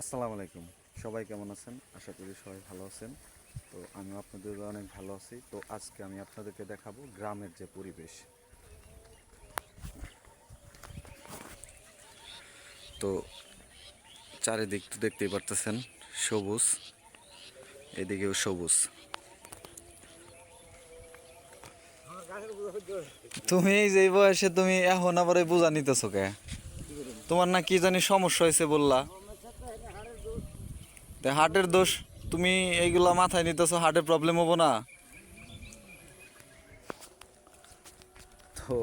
আসসালামু আলাইকুম। সবাই কেমন আছেন? আশা করি সবাই ভালো আছেন। তো আমি আপনাদের অনেক ভালো আছি। তো আজকে আমি আপনাদেরকে দেখাবো গ্রামের যে পরিবেশ। তো চারিদিক তো দেখতেই পারতেছেন, সবুজ। এদিকেও সবুজ। তুমি যে বয়সে তুমি এখন আবার বোঝা নিতেছো কে? তোমার না কি জানি সমস্যা হয়েছে বললা। তা হার্টের দোষ তুমি এইগুলা মাথায় নিতেছো, হার্টের প্রবলেম হব না। তো,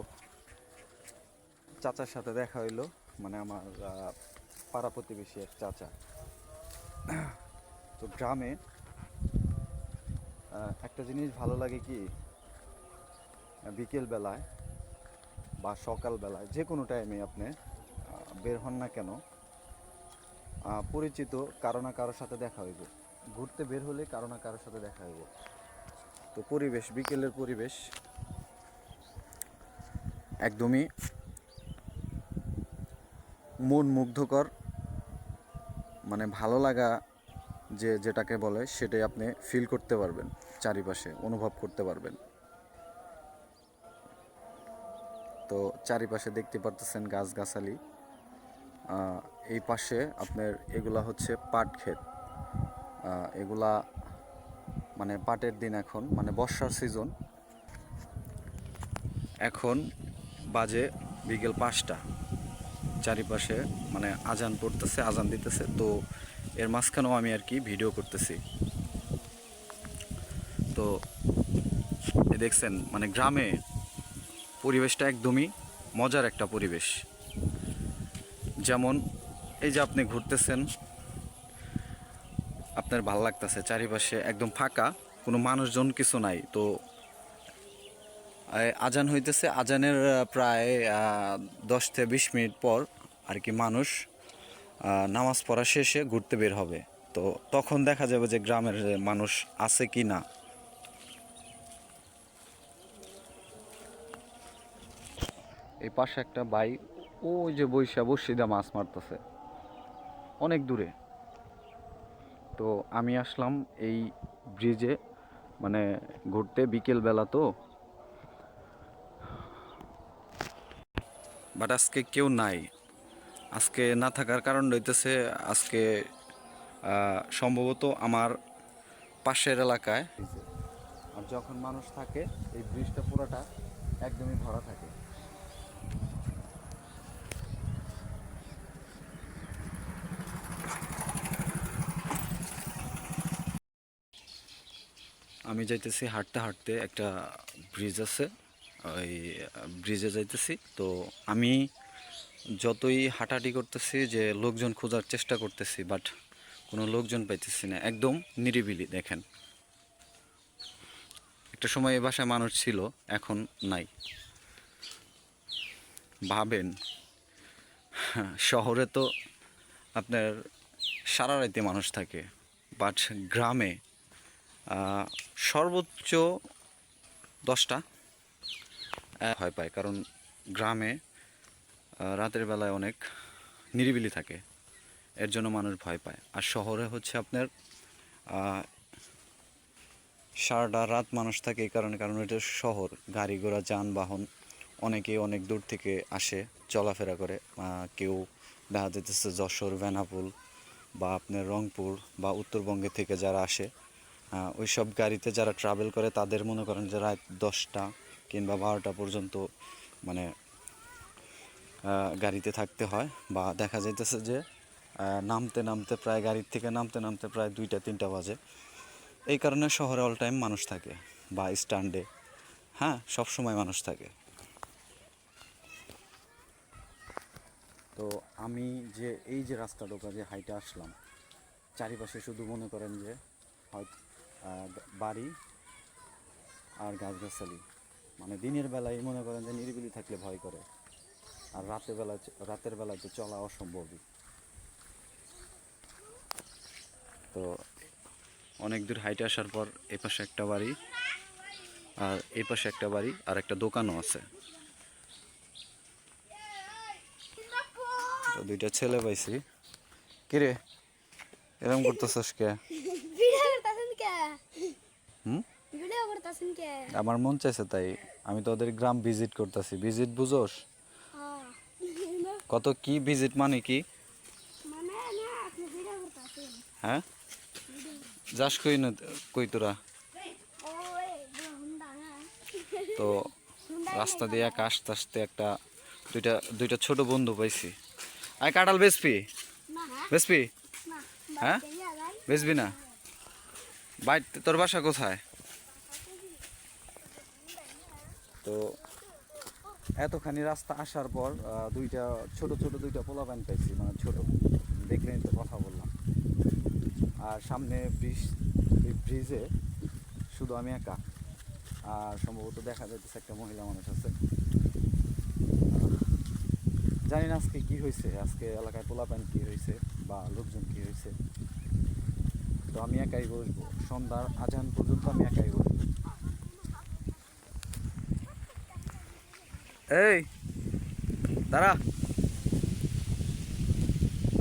চাচার সাথে দেখা হইল মানে আমার পাড়া প্রতিবেশী এক চাচা। তো গ্রামে একটা জিনিস ভালো লাগে কি, বিকেল বেলায় বা সকাল বেলায়, যে কোনো টাইমে আপনি বের হন না কেন পরিচিত, কারও না কারোর সাথে দেখা হইব। ঘুরতে বের হলে কারও না কারোর সাথে দেখা হইব। তো পরিবেশ, বিকেলের পরিবেশ একদমই মন মুগ্ধকর মানে ভালো লাগা যে যেটাকে বলে সেটাই আপনি ফিল করতে পারবেন, চারিপাশে অনুভব করতে পারবেন। তো চারিপাশে দেখতে পারতেছেন গাছগাছালি। এই পাশে আপনার এগুলা হচ্ছে পাট ক্ষেত। এগুলা মানে পাটের দিন এখন মানে বর্ষার সিজন এখন বাজে বিকেল পাঁচটা। চারিপাশে মানে আজান পড়তেছে, আজান দিতেছে, তো এর মাঝখানেও আমি আর কি ভিডিও করতেছি। তো দেখছেন মানে গ্রামে পরিবেশটা একদমই মজার একটা পরিবেশ। যেমন এই যে আপনি ঘুরতেছেন, আপনার ভালো লাগতেছে, চারিপাশে একদম ফাঁকা, কোনো মানুষজন কিছু নাই, তো আজান হইতেছে, আজানের প্রায় দশ থেকে বিশ মিনিট পর আর কি মানুষ নামাজ পড়া শেষে ঘুরতে বের হবে। তো তখন দেখা যাবে যে গ্রামের মানুষ আছে কি না। এই পাশে একটা বাই ওই যে বৈশা বসিদা মাছ মারতেছে। অনেক দূরে। তো আমি আসলাম এই ব্রিজে মানে ঘুরতে বিকেল বেলা তো। বাট আজকে কেউ নাই। আজকে না থাকার কারণ হইতেছে আজকে সম্ভবত আমার পাশের এলাকায়। আর যখন মানুষ থাকে, এই ব্রিজটা পুরোটা একদমই ভরা থাকে। আমি যাইতেছি হাঁটতে হাঁটতে একটা ব্রিজ আছে। ওই ব্রিজে যাইতেছি। তো আমি যতই হাঁটাহাঁটি করতেছি যে লোকজন খোঁজার চেষ্টা করতেছি বাট কোনো লোকজন পাইতেছি না। একদম নিরিবিলি, দেখেন। একটা সময় এ বাসায় মানুষ ছিল, এখন নাই। ভাবেন, শহরে তো আপনার সারা রাইতে মানুষ থাকে বাট গ্রামে সর্বোচ্চ দশটা ভয় পায়। কারণ গ্রামে রাতের বেলায় অনেক নিরিবিলি থাকে। এর জন্য মানুষ ভয় পায়। আর শহরে হচ্ছে আপনার সারাটা রাত মানুষ থাকে এই কারণে। কারণ এটা শহর, গাড়ি ঘোড়া, যানবাহন অনেকে অনেক দূর থেকে আসে, চলাফেরা করে। কেউ দেখা যেতেছে যশোর বেনাপুল বা আপনার রংপুর বা উত্তরবঙ্গে থেকে যারা আসে ওই সব গাড়িতে যারা ট্রাভেল করে, তাদের মনে করেন যে রাত দশটা কিংবা বারোটা পর্যন্ত মানে গাড়িতে থাকতে হয় বা দেখা যাইতেছে যে নামতে নামতে প্রায় গাড়ির থেকে নামতে নামতে প্রায় দুইটা, তিনটা বাজে। এই কারণে শহরে অল টাইম মানুষ থাকে বা স্ট্যান্ডে হ্যাঁ সব সময় মানুষ থাকে। তো আমি যে, এই যে রাস্তা ঢোকা যে হাইটে আসলাম, চারিপাশে শুধু মনে করেন যে, হয়তো বাড়ি আর গাছগাছালি। মানে দিনের বেলায় মনে করেন যে নিরিবিলি থাকলে ভয় করে। আর রাতের বেলা রাতের বেলায় তো চলা অসম্ভবই। তো অনেক দূর হাইটে আসার পর এ পাশে একটা বাড়ি, আর এই পাশে একটা বাড়ি, আর একটা দোকানও আছে। দুইটা ছেলে পাইছি। কিরে এরকম করতেছস কে? হুম? ভিডিও করতেছেন কে? আমার মন চাইছে তাই। আমি তো ওদের গ্রাম ভিজিট করতেছি। ভিজিট বুঝোস? কত কি ভিজিট মানে কি? মানে না আপনি ভিডিও করতেছেন। হ্যাঁ? যাস কই না কই তোরা? তো রাস্তা দিয়ে একা আসতে আসতে একটা দুইটা দুইটা ছোট বন্ধু পাইছি। আয় কাঁঠাল না। বেচবি? হ্যাঁ? বেচবি না? বাড়িতে তোর বাসা কোথায়? তো এতখানি রাস্তা আসার পর দুইটা ছোট ছোট দুইটা পোলা প্যান্ট পাইছি মানে ছোট। দেখলেন তো কথা বললাম। আর সামনে ব্রিজ ব্রিজে শুধু আমি একা। আর সম্ভবত দেখা যাইতেছে একটা মহিলা মানুষ আছে। জানি না আজকে কী হয়েছে আজকে এলাকায় পোলা প্যান্ট কি হয়েছে বা লোকজন কী হয়েছে তো আমি একাই বসবো। সন্ধ্যার আজান পর্যন্ত আমি একাই বসবো। এই, দাঁড়া।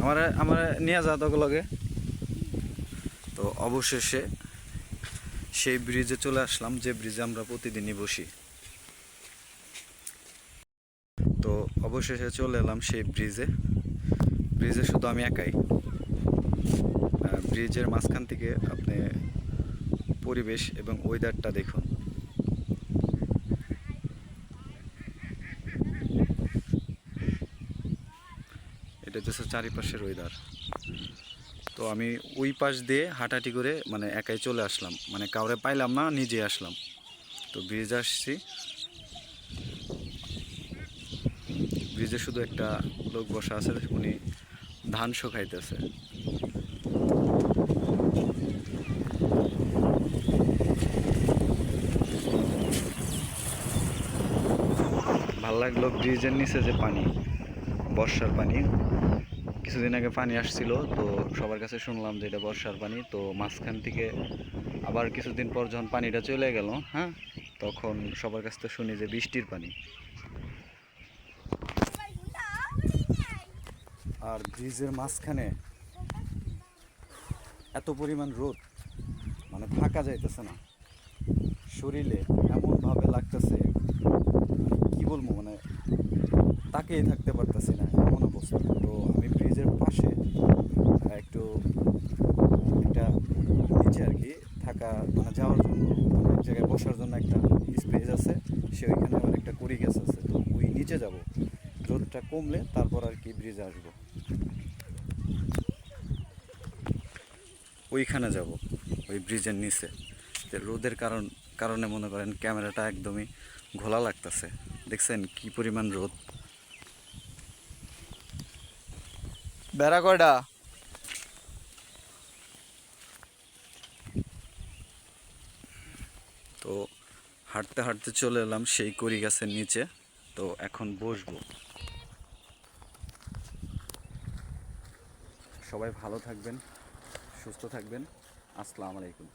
আমার আমার নিয়ে যা লগে। তো অবশেষে সেই ব্রিজে চলে আসলাম, যে ব্রিজে আমরা প্রতিদিনই বসি। তো অবশেষে চলে এলাম সেই ব্রিজে ব্রিজে শুধু আমি একাই। ব্রিজের মাঝখান থেকে আপনি পরিবেশ এবং ওয়েদারটা দেখুন। এটা হচ্ছে চারিপাশের ওয়েদার। তো আমি ওই পাশ দিয়ে হাঁটাহাঁটি করে মানে একাই চলে আসলাম। মানে কাউরে পাইলাম না, নিজে আসলাম। তো ব্রিজ আসছি। ব্রিজে শুধু একটা লোক বসা আছে, উনি ধান শুকাইতেছে। লাগল ব্রিজের নিচে যে পানি, বর্ষার পানি, কিছুদিন আগে পানি আসছিল, তো সবার কাছে শুনলাম যে এটা বর্ষার পানি, তো মাঝখান থেকে আবার কিছুদিন পর যখন পানিটা চলে গেল হ্যাঁ তখন সবার কাছ থেকে শুনি যে বৃষ্টির পানি। আর ব্রিজের মাঝখানে এত পরিমাণ রোদ মানে থাকা যাইতেছে না। শরীরে এমনভাবে লাগতেছে কি বলব মানে তাকিয়ে থাকতে পারতেছি না, এমন অবস্থা। তো আমি ব্রিজের পাশে একটু একটা নিচে আর কি, থাকা মানে যাওয়ার জন্য এক জায়গায় বসার জন্য একটা স্পেস আছে, সে ওইখানে আবার একটা করি গাছ আছে। তো ওই নিচে যাব, রোদটা কমলে তারপর আর কি ব্রিজে আসব। ওইখানে যাব, ওই ব্রিজের নিচে। রোদের কারণ, কারণে মনে করেন ক্যামেরাটা একদমই ঘোলা লাগতেছে। দেখছেন কি পরিমাণ রোদ। বেড়া কয়টা? তো হাঁটতে হাঁটতে চলে এলাম সেই করি গাছের নিচে। তো এখন বসবো। সবাই ভালো থাকবেন সুস্থ থাকবেন। আসসালামু আলাইকুম।